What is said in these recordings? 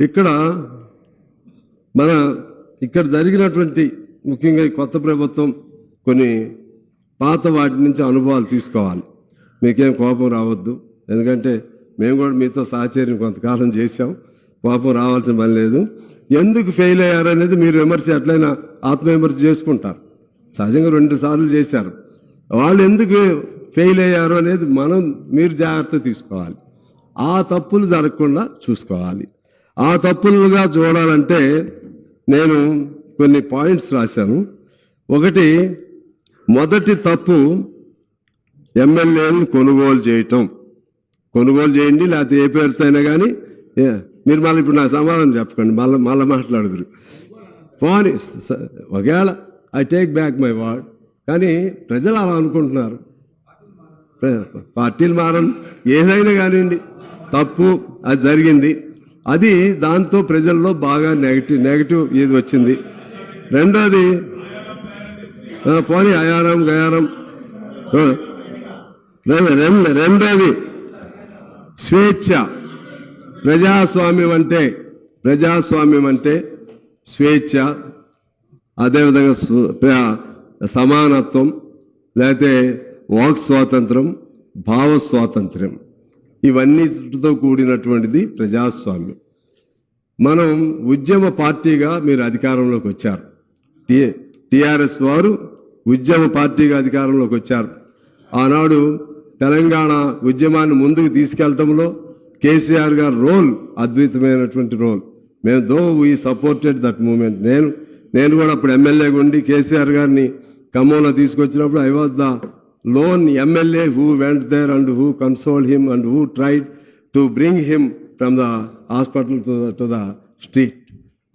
ఇక్కడ మన ఇక్కడ జరిగినటువంటి ముఖ్యంగా ఈ కొత్త ప్రభుత్వం కొన్ని పాత వాటి నుంచి అనుభవాలు తీసుకోవాలి. మీకేం కోపం రావద్దు. ఎందుకంటే మేము కూడా మీతో సహచర్యం కొంతకాలం చేశాం. కోపం రావాల్సిన పని లేదు. ఎందుకు ఫెయిల్ అయ్యారు అనేది మీరు విమర్శ ఎట్లయినా ఆత్మవిమర్శ చేసుకుంటారు. సహజంగా రెండు సార్లు చేశారు. వాళ్ళు ఎందుకు ఫెయిల్ అయ్యారు అనేది మనం మీరు జాగ్రత్త తీసుకోవాలి. ఆ తప్పులు జరగకుండా చూసుకోవాలి. ఆ తప్పులుగా చూడాలంటే నేను కొన్ని పాయింట్స్ రాశాను. ఒకటి మొదటి తప్పు ఎమ్మెల్యేలను కొనుగోలు చేయటం. కొనుగోలు చేయండి లేకపోతే ఏ పేరుతో అయినా కానీ మీరు మళ్ళీ ఇప్పుడు నా సమాధానం చెప్పకండి మళ్ళీ మళ్ళీ మాట్లాడుదురు. పోనీ ఒకవేళ I take back my word కానీ ప్రజలు అలా అనుకుంటున్నారు. పార్టీలు మారని ఏదైనా కానివ్వండి తప్పు అది జరిగింది. అది దాంతో ప్రజల్లో బాగా నెగటివ్ నెగటివ్ ఇది వచ్చింది. రెండోది పోనీ అయారం గయారం రెండోది స్వేచ్ఛ. ప్రజాస్వామ్యం అంటే ప్రజాస్వామ్యం అంటే స్వేచ్ఛ అదేవిధంగా సమానత్వం లేకపోతే వాక్ స్వాతంత్రం భావ స్వాతంత్ర్యం. ఇవన్నీతో కూడినటువంటిది ప్రజాస్వామ్యం. మనం ఉద్యమ పార్టీగా మీరు అధికారంలోకి వచ్చారు. టి టిఆర్ఎస్ వారు ఉద్యమ పార్టీగా అధికారంలోకి వచ్చారు. ఆనాడు తెలంగాణ ఉద్యమాన్ని ముందుకు తీసుకెళ్ళటంలో కేసీఆర్ గారి రోల్ అద్భుతమైనటువంటి రోల్. మేము though we supported that moment. నేను నేను కూడా అప్పుడు ఎమ్మెల్యేగా ఉండి కేసీఆర్ గారిని ఖమ్మంలో తీసుకొచ్చినప్పుడు I was the lone MLA who went there and who console him and who tried to bring him from the hospital to to the street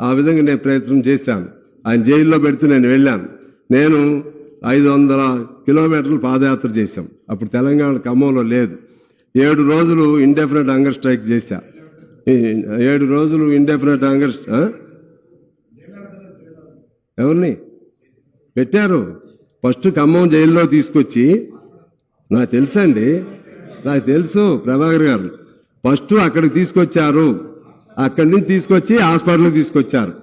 ఆ విధంగా నేను ప్రయత్నం చేశాను. ఆయన జైల్లో పెడితే నేను వెళ్ళాను నేను ఐదు వందల కిలోమీటర్లు పాదయాత్ర చేశాం. అప్పుడు తెలంగాణ ఖమ్మంలో లేదు. ఏడు రోజులు ఇండెఫినెట్ హంగర్ స్ట్రైక్ చేశా. ఏడు రోజులు ఇండెఫినెట్ హంగర్ ఎవరిని? పెట్టారు. ఫస్ట్ ఖమ్మం జైల్లో తీసుకొచ్చి నాకు తెలుసండి నాకు తెలుసు ప్రభాకర్ గారు. ఫస్ట్ అక్కడికి తీసుకొచ్చారు. అక్కడి నుంచి తీసుకొచ్చి హాస్పిటల్కి తీసుకొచ్చారు.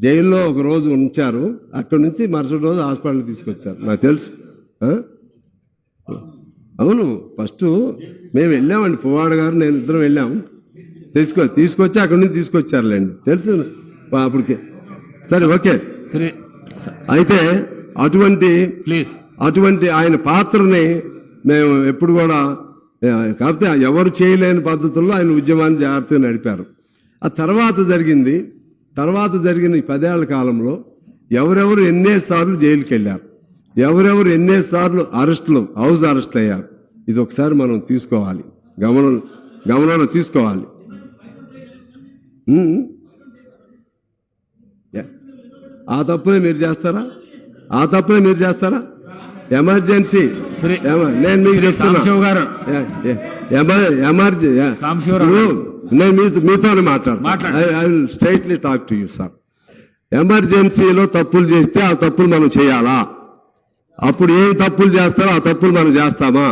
జైల్లో ఒక రోజు ఉంచారు. అక్కడి నుంచి మరుసటి రోజు హాస్పిటల్కి తీసుకొచ్చారు. నాకు తెలుసు? అవును ఫస్ట్ మేము వెళ్ళామండి. పువ్వాడ గారు నేను ఇద్దరం వెళ్ళాం. తీసుకో తీసుకొచ్చి అక్కడి నుంచి తీసుకొచ్చారులేండి. తెలుసు. అప్పటికి సరే ఓకే. శ్రీ అయితే అటువంటి ప్లీజ్ అటువంటి ఆయన పాత్రని మేము ఎప్పుడు కూడా కాకపోతే ఎవరు చేయలేని పద్ధతుల్లో ఆయన ఉద్యమాన్ని జాగ్రత్తగా నడిపారు. ఆ తర్వాత జరిగింది తర్వాత జరిగిన ఈ పదేళ్ళ కాలంలో ఎవరెవరు ఎన్నేసార్లు జైలుకి వెళ్ళారు ఎవరెవరు ఎన్నేసార్లు అరెస్టులు హౌస్ అరెస్టులు అయ్యారు ఇది ఒకసారి మనం తీసుకోవాలి. గమనం గమనంలో తీసుకోవాలి. ఆ తప్పునే మీరు చేస్తారా? ఆ తప్పునే మీరు చేస్తారా? ఎమర్జెన్సీ. నేను మీకు చెప్తున్నా. నేను మీతో మీతోనే మాట్లాడతాను strictly talk to you sir. ఎమర్జెన్సీలో తప్పులు చేస్తే ఆ తప్పులు మనం చేయాలా? అప్పుడు ఏం తప్పులు చేస్తారో ఆ తప్పులు మనం చేస్తామా?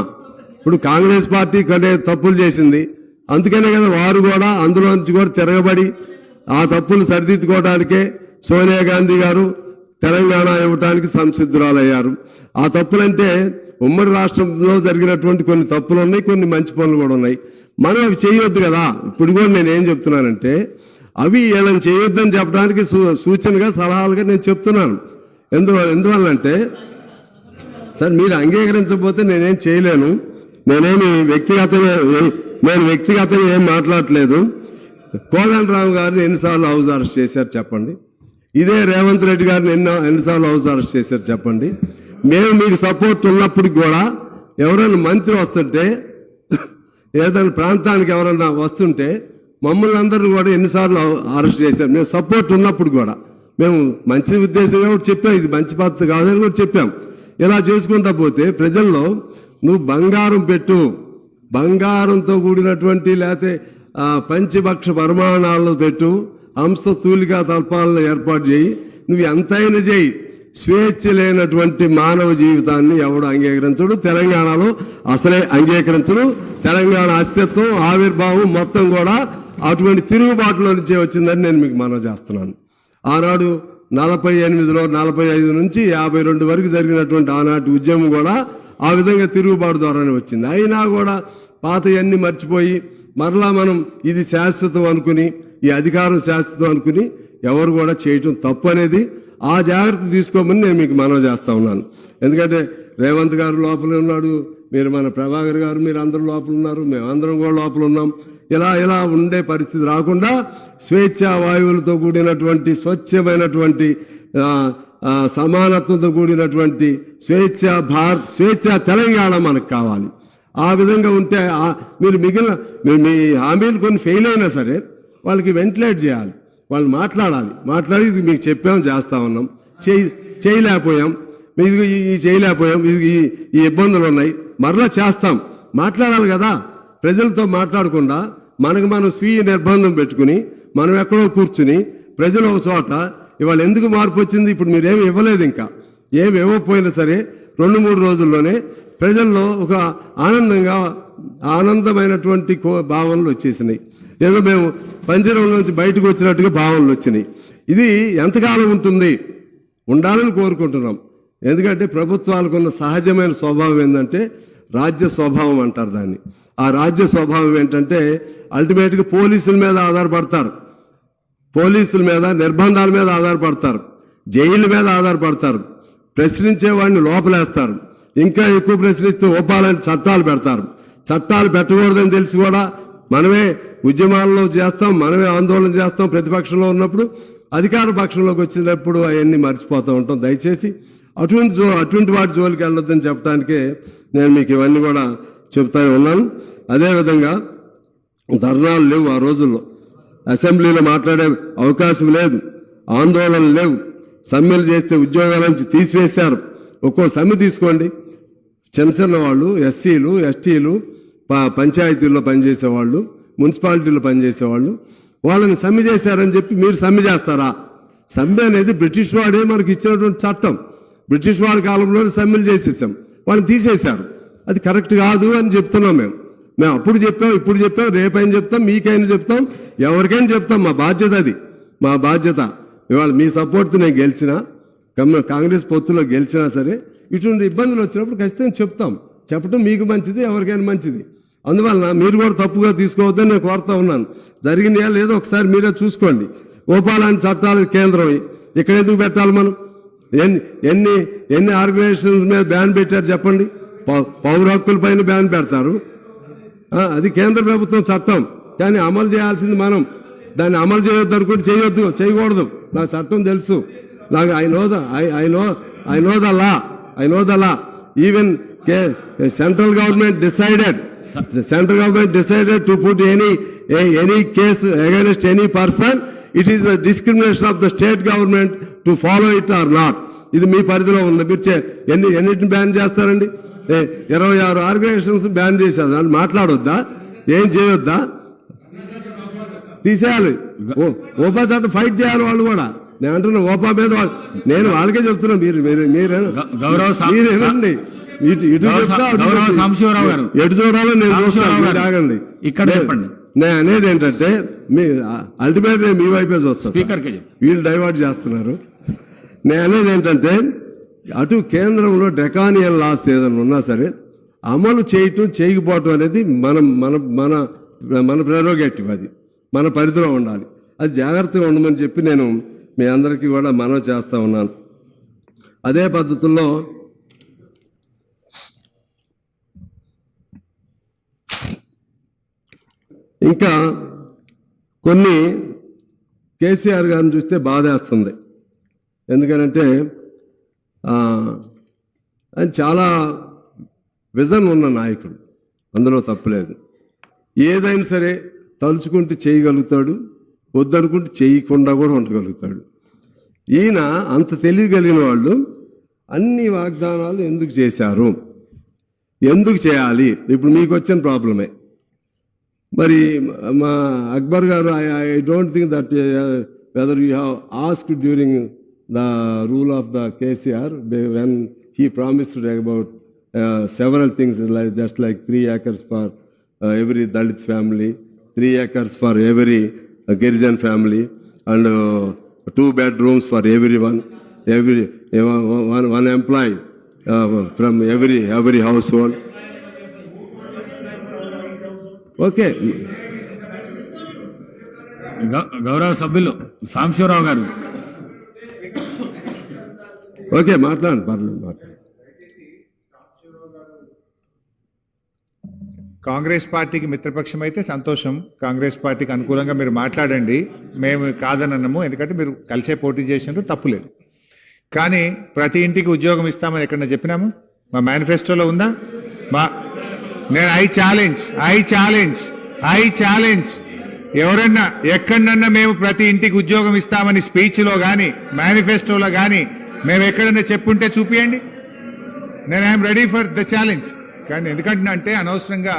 ఇప్పుడు కాంగ్రెస్ పార్టీ కొన్ని తప్పులు చేసింది. అందుకనే కదా వారు కూడా అందులో నుంచి కూడా తిరగబడి ఆ తప్పులు సరిదిద్దుకోవడానికే సోనియా గాంధీ గారు తెలంగాణ ఇవ్వటానికి సంసిద్ధురాలయ్యారు. ఆ తప్పులంటే ఉమ్మడి రాష్ట్రంలో జరిగినటువంటి కొన్ని తప్పులు ఉన్నాయి కొన్ని మంచి పనులు కూడా ఉన్నాయి. మనం అవి చేయొద్దు కదా. ఇప్పుడు కూడా నేను ఏం చెప్తున్నానంటే అవి వీళ్ళని చేయొద్దని చెప్పడానికి సూ- సూచనగా సలహాలుగా నేను చెప్తున్నాను. ఎందు ఎందువల్లంటే సార్ మీరు అంగీకరించకపోతే నేనేం చేయలేను. నేనేమి వ్యక్తిగతంగా నేను వ్యక్తిగతంగా ఏం మాట్లాడలేదు కోదండరావు గారిని ఎన్నిసార్లు హౌస్ అరెస్ట్ చేశారు చెప్పండి. ఇదే రేవంత్ రెడ్డి గారిని ఎన్నో ఎన్నిసార్లు హౌస్ అరెస్ట్ చేశారు చెప్పండి. మేము మీకు సపోర్ట్ ఉన్నప్పటికి కూడా ఎవరైనా మంత్రి వస్తుంటే ఏదైనా ప్రాంతానికి ఎవరైనా వస్తుంటే మమ్మల్ని అందరిని కూడా ఎన్నిసార్లు అరెస్ట్ చేశారు. మేము సపోర్ట్ ఉన్నప్పుడు కూడా మేము మంచి ఉద్దేశంగా కూడా చెప్పాం. ఇది మంచి పద్ధతి కాదని కూడా చెప్పాం. ఇలా చేసుకుంటా పోతే ప్రజల్లో నువ్వు బంగారం పెట్టు. బంగారంతో కూడినటువంటి లేకపోతే పంచభక్ష పరిమాణాలను పెట్టు. అంశ తూలికా తల్పాలను ఏర్పాటు చేయి. నువ్వు ఎంతైనా చేయి. స్వేచ్ఛ లేనటువంటి మానవ జీవితాన్ని ఎవడు అంగీకరించడు. తెలంగాణలో అసలే అంగీకరించడు. తెలంగాణ అస్తిత్వం ఆవిర్భావం మొత్తం కూడా అటువంటి తిరుగుబాటులో నుంచే వచ్చిందని నేను మీకు మనవి చేస్తున్నాను. ఆనాడు నలభై ఎనిమిదిలో నలభై ఐదు నుంచి యాభై రెండు వరకు జరిగినటువంటి ఆనాటి ఉద్యమం కూడా ఆ విధంగా తిరుగుబాటు ద్వారానే వచ్చింది. అయినా కూడా పాతయన్నీ మర్చిపోయి మరలా మనం ఇది శాశ్వతం అనుకుని ఈ అధికారం శాశ్వతం అనుకుని ఎవరు కూడా చేయటం తప్పు అనేది ఆ జాగ్రత్త తీసుకోమని నేను మీకు మనవి చేస్తా ఉన్నాను. ఎందుకంటే రేవంత్ గారు లోపలే ఉన్నాడు మీరు మన ప్రభాకర్ గారు మీరు అందరూ లోపల ఉన్నారు మేమందరం కూడా లోపల ఉన్నాం. ఇలా ఇలా ఉండే పరిస్థితి రాకుండా స్వేచ్ఛ వాయువులతో కూడినటువంటి స్వచ్ఛమైనటువంటి సమానత్వంతో కూడినటువంటి స్వేచ్ఛ భారత్ స్వేచ్ఛ తెలంగాణ మనకు కావాలి. ఆ విధంగా ఉంటే మీరు మిగిలిన మీ హామీలు కొన్ని ఫెయిల్ అయినా సరే వాళ్ళకి వెంటిలేట్ చేయాలి. వాళ్ళు మాట్లాడాలి. మాట్లాడి ఇది మీకు చెప్పాం చేస్తా ఉన్నాం. చేయి చేయలేకపోయాం. ఇది ఈ- చేయలేకపోయాం. ఇది ఈ- ఈ ఇబ్బందులు ఉన్నాయి. మరలా చేస్తాం. మాట్లాడాలి కదా. ప్రజలతో మాట్లాడకుండా మనకు మనం స్వీయ నిర్బంధం పెట్టుకుని మనం ఎక్కడో కూర్చుని ప్రజలు ఒక చోట ఇవాళ ఎందుకు మార్పు వచ్చింది? ఇప్పుడు మీరేమి ఇవ్వలేదు ఇంకా. ఏమి ఇవ్వకపోయినా సరే రెండు మూడు రోజుల్లోనే ప్రజల్లో ఒక ఆనందంగా ఆనందమైనటువంటి కో భావనలు వచ్చేసినాయి. ఏదో మేము పంజరం నుంచి బయటకు వచ్చినట్టుగా భావనలు వచ్చినాయి. ఇది ఎంతకాలం ఉంటుంది? ఉండాలని కోరుకుంటున్నాం. ఎందుకంటే ప్రభుత్వాలకు ఉన్న సహజమైన స్వభావం ఏంటంటే రాజ్య స్వభావం అంటారు దాన్ని. ఆ రాజ్య స్వభావం ఏంటంటే అల్టిమేట్గా పోలీసుల మీద ఆధారపడతారు. పోలీసుల మీద నిర్బంధాల మీద ఆధారపడతారు. జైళ్ళ మీద ఆధారపడతారు. ప్రశ్నించే వాడిని లోపలేస్తారు. ఇంకా ఎక్కువ ప్రశ్నిస్తే ఒప్పాలని చట్టాలు పెడతారు. చట్టాలు పెట్టకూడదని తెలిసి కూడా మనమే ఉద్యమాల్లో చేస్తాం మనమే ఆందోళన చేస్తాం ప్రతిపక్షంలో ఉన్నప్పుడు. అధికార పక్షంలోకి వచ్చినప్పుడు అవన్నీ మర్చిపోతూ ఉంటాం. దయచేసి అటువంటి జో అటువంటి వాటి జోలికి వెళ్ళొద్దని చెప్పడానికే నేను మీకు ఇవన్నీ కూడా చెప్తానే ఉన్నాను. అదేవిధంగా ధర్నాలు లేవు ఆ రోజుల్లో. అసెంబ్లీలో మాట్లాడే అవకాశం లేదు ఆందోళనలు లేవు. సమ్మెలు చేస్తే ఉద్యోగాల నుంచి తీసివేశారు. ఒక్కో సమ్మె తీసుకోండి. చిన్న వాళ్ళు ఎస్సీలు ఎస్టీలు ప పంచాయతీల్లో పనిచేసేవాళ్ళు మున్సిపాలిటీలో పనిచేసేవాళ్ళు వాళ్ళని సమ్మె చేశారని చెప్పి మీరు సమ్మె చేస్తారా? సమ్మె అనేది బ్రిటిష్ వాడే మనకి ఇచ్చినటువంటి చట్టం. బ్రిటిష్ వాడి కాలంలోనే సమ్మెలు చేసేసాం. వాళ్ళని తీసేశారు. అది కరెక్ట్ కాదు అని చెప్తున్నాం మేము. మేము అప్పుడు చెప్పాం ఇప్పుడు చెప్పాం రేపైనా చెప్తాం మీకైనా చెప్తాం ఎవరికైనా చెప్తాం. మా బాధ్యత అది. మా బాధ్యత. ఇవాళ మీ సపోర్ట్తో నేను గెలిచినా కమ్మ- కాంగ్రెస్ పొత్తులో గెలిచినా సరే ఇటువంటి ఇబ్బందులు వచ్చినప్పుడు ఖచ్చితంగా చెప్తాం. చెప్పడం మీకు మంచిది ఎవరికైనా మంచిది. అందువలన మీరు కూడా తప్పుగా తీసుకోవద్దని నేను కోరుతా ఉన్నాను. జరిగినాయా లేదో ఒకసారి మీరే చూసుకోండి. ఓపాలని చట్టాల కేంద్రం ఇక్కడ ఎందుకు పెట్టాలి మనం? ఎన్ని ఎన్ని ఎన్ని ఆర్గనైజేషన్స్ మీద బ్యాన్ పెట్టారు చెప్పండి? పౌ- పౌర హక్కుల పైన బ్యాన్ పెడతారు. అది కేంద్ర ప్రభుత్వం చట్టం. కానీ అమలు చేయాల్సింది మనం. దాన్ని అమలు చేయొద్దు అనుకుంటే చేయొద్దు చేయకూడదు. నాకు చట్టం తెలుసు. నాకు I know the I I know I know the law. I know the law even central government decided central government decided to put any any case against any person it is the discrimination of the state government to follow it or not ఇది మీ పరిధిలో ఉంది. మీరు ఎన్ని ఎన్నిటిని ban చేస్తారండి? ఇరవై ఆరు organisations ban చేశారు. దాన్ని మాట్లాడొద్దా? ఏం చేయొద్దా? తీసేయాలి. ఓ- ఓపా చట్టం ఫైట్ చేయాలి వాళ్ళు కూడా. నేను అంటున్నా ఓపా మీద నేను వాళ్ళకే చెప్తున్నా మీరు మీరు మీరు గౌరవ మీరేనండి. సాంబశివరావు గారు. ఎటు చూడాలో నేను చూస్తాను. ఆగండి ఇక్కడ చెప్పండి. నేను అనేది ఏంటంటే మీ అల్టిమేట్ మీ వైపే చూస్తాను. స్పీకర్కే. వీళ్ళు డైవర్ట్ చేస్తున్నారు నేను అనేది ఏంటంటే అటు కేంద్రంలో డెకానియల్ లాస్ ఏదైనా ఉన్నా సరే అమలు చేయటం చేయకపోవటం అనేది మనం మన మన మన ప్రెరోగేటివ్ అది మన పరిధిలో ఉండాలి అది జాగ్రత్తగా ఉండమని చెప్పి నేను మీ అందరికీ కూడా మనవి చేస్తూ ఉన్నాను. అదే పద్ధతుల్లో ఇంకా కొన్ని కేసీఆర్ గారిని చూస్తే బాధేస్తుంది. ఎందుకంటే ఆయన చాలా విజన్ ఉన్న నాయకుడు. అందులో తప్పులేదు ఏదైనా సరే తలుచుకుంటే చేయగలుగుతాడు. వద్దనుకుంటే చేయకుండా కూడా ఉండగలుగుతాడు. ఈయన అంత తెలియగలిగిన వాళ్ళు అన్ని వాగ్దానాలు ఎందుకు చేశారు? ఎందుకు చేయాలి? ఇప్పుడు మీకు వచ్చిన ప్రాబ్లమే. మరి మా అక్బర్ గారు I I don't think that whether you have ask during the rule of the KCR when he promised about several things like just like three acres for every Dalit family three acres for every Girijan family and uh, two bedrooms for everyone, every, uh, one, one employee uh, from every, every household. Okay, గౌ- గౌరవ సభ్యులు సాంబశివరావు గారు okay, మాట్లాడండి పర్లేదు మాట్లాడండి కాంగ్రెస్ పార్టీకి మిత్రపక్షం అయితే సంతోషం. కాంగ్రెస్ పార్టీకి అనుకూలంగా మీరు మాట్లాడండి. మేము కాదనన్నాము ఎందుకంటే మీరు కలిసే పోటీ చేసినట్టు తప్పులేదు కానీ ప్రతి ఇంటికి ఉద్యోగం ఇస్తామని ఎక్కడన్నా చెప్పినాము? మా మేనిఫెస్టోలో ఉందా? మా నేను I challenge I challenge I challenge. ఎవరన్నా ఎక్కడన్నా మేము ప్రతి ఇంటికి ఉద్యోగం ఇస్తామని స్పీచ్లో కానీ మేనిఫెస్టోలో కానీ మేము ఎక్కడన్నా చెప్పుంటే చూపియండి. నేను I'm ready for the challenge. కానీ ఎందుకంటే అంటే అనవసరంగా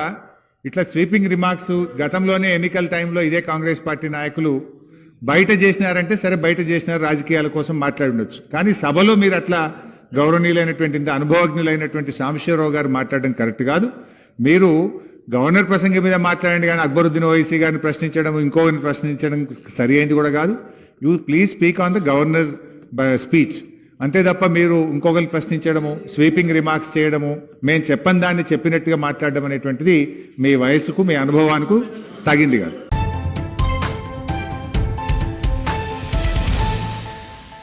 ఇట్లా స్వీపింగ్ రిమార్క్స్ గతంలోనే ఎన్నికల టైంలో ఇదే కాంగ్రెస్ పార్టీ నాయకులు బయట చేసినారంటే సరే బయట చేసినారు రాజకీయాల కోసం మాట్లాడుండొచ్చు. కానీ సభలో మీరు అట్లా గౌరవనీయులైనటువంటి అనుభవజ్ఞులైనటువంటి సాంబశివరావు గారు మాట్లాడడం కరెక్ట్ కాదు. మీరు గవర్నర్ ప్రసంగం మీద మాట్లాడండి కానీ అక్బరుద్దీన్ ఓవైసీ గారిని ప్రశ్నించడం ఇంకొకరిని ప్రశ్నించడం సరి అయింది కూడా కాదు. You please speak on the governor speech అంతే తప్ప మీరు ఇంకొకరిని ప్రశ్నించడము స్వీపింగ్ రిమార్క్స్ చేయడము మేము చెప్పని దాన్ని చెప్పినట్టుగా మాట్లాడడం అనేటువంటిది మీ వయసుకు మీ అనుభవానికి తగింది కాదు.